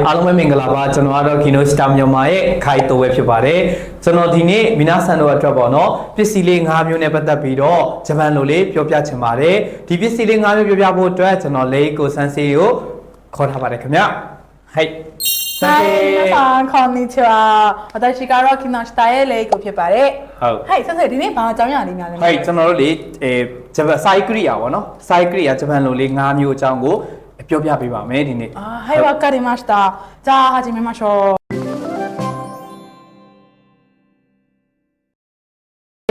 အားလုံးပဲမင်္ဂလာပါကျွန်တော်ကတော့ Kino Star မြန်မာရဲ့ခိုင်တိုဝဲဖြစ်ပါတယ်ကျွန်တော်ဒီနေ့မိနာဆန်တို့အတွက်ပေါ့နော်ပစ္စည်းလေး၅မျိုးနဲ့ပတ်သက်ပြီးတော့ဂျပန်လိုလေးပြောပြချင်ပါတယ်ဒီပစ္စည်းလေး၅မျိုးပြောပြဖို့အတွက်ကျွန်တော်လေးကိုစန်းစီကိုခေါ်ထားပါတယ်ခင်ဗျဟိုက်စန်း は စီ い、皆さんこんにちは。私から木下へレイコဖြစ်ပါတယ် ဟုတ် ။はい、先生ဒီနေ့ဘာအကြောင်းအရာလေးများလဲ ဟိုက်ကျွန်တော်တို့လေအဲဂျပန်စိုက်ကရိယာပေါ့နော်စိုက်ကရိယာဂျပန်လိုလေး၅မျိုးအကြောင်းကို ပြောပြပေးပါမယ်ဒီနေ့ 아, 하이와 까리마시 다. 자, 하지 마 셔.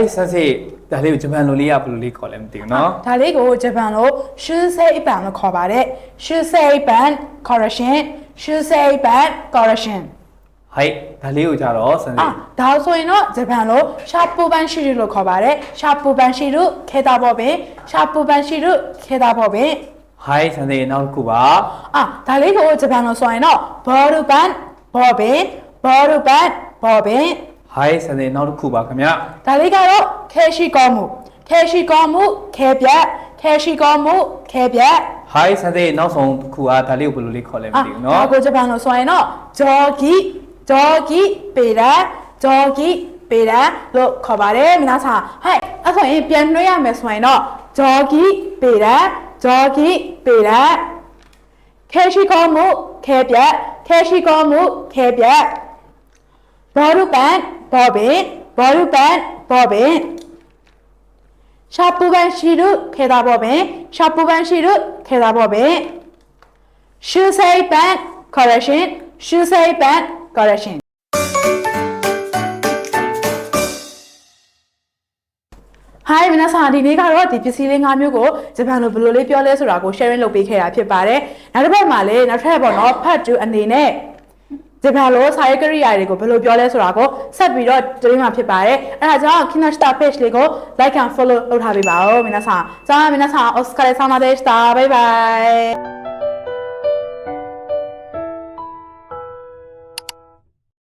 အဲ့ဆက်စစ်ဒါလေးကိုဂျပန်လိုလေးရဘယ်လိုလေးခေါ်လဲမသိဘူးเนาะ ဒါလေးကိုဂျပန်လိုရှူဆဲအိပန်လို့ခေါ်ပါတယ်။ရှူဆဲအိပန် correction ရှူဆဲအိပန် correction ဟိုက်ဒါလေးကိုကြတော့စံစီအာဒါဆိုရင်တော့ဂျပန်လိုရှာပူပန်ရှိရုလို့ခေါ်ပါတယ်။ရှာပူပန်ရှိရုခေတာဘောပင်ရှာပူပန်ရှိရုခေတာဘောပင် ဟိုက်ဆန်စီနောက်တစ်ခုပါအာဒါလေးကိုဂျပန်လိုဆိုရင်တော့ဘောရူပန်ဘောပင်ဘောရူပန်ဘောပင်ဟိုက်ဆန်စီနောက်တစ်ခုပါခင်ဗျဒါလေးကတော့ခဲရှိကောမှုခဲရှိကောမှုခဲပြတ်ခဲရှိကောမှုခဲပြတ်ဟိုက်ဆန်စီနောက်ဆုံးတစ်ခုကဒါလေးကိုဘယ်လိုလေးခေါ်လဲမသိဘူးနော်ဒါကိုဂျပန်လိုဆိုရင်တော့ဂျော်ဂီဂျော်ဂီပေရန်ဂျော်ဂီပေရန်လို့ခေါ်ပါတယ်မနာစာဟဲ့အဲ့ဆိုရင်ပြန်နှွှဲရမယ်ဆိုရင်တော့ဂျော်ဂီပေရ န်ဂျော်ဂီပေရန်ခဲရှိကောမှုခဲပြတ်ခဲရှိကောမှုခဲပြတ်ဘောရုပန်ဘောပင်ဘောရုပန်ဘောပင်ရှာပူပန်ရှိရုခေတာဘောပင်ရှာပူပန်ရှိရုခေတာဘောပင်ရှုစိ Hi မနက်စာဒီနေ့ကတော့ဒီပစ္စည်းလေး၅မျိုးကိုဂျပန်လိုဘယ်လိုလေးပြောလဲဆိုတာကို sharing လုပ်ပေးခဲ့တာဖြစ်ပါတယ်။နောက်တစ်ပတ်မှာလည်းနောက်ထပ်ပေါ့နော် part 2အနေနဲ့ဂျပန်လိုစာရေးကိရိယာတွေကိုဘယ်လိုပြောလဲဆိုတာကိုဆက်ပြီးတော့တင်မှာဖြစ်ပါတယ်။အဲဒါကြောင့် Kinesta page လေးကို like and follow လုပ်ထားပေးပါဦးမနက်စာ။ကျွန်တော်မနက်စာ Oscar ဆောင်းလာတဲ့ star bye bye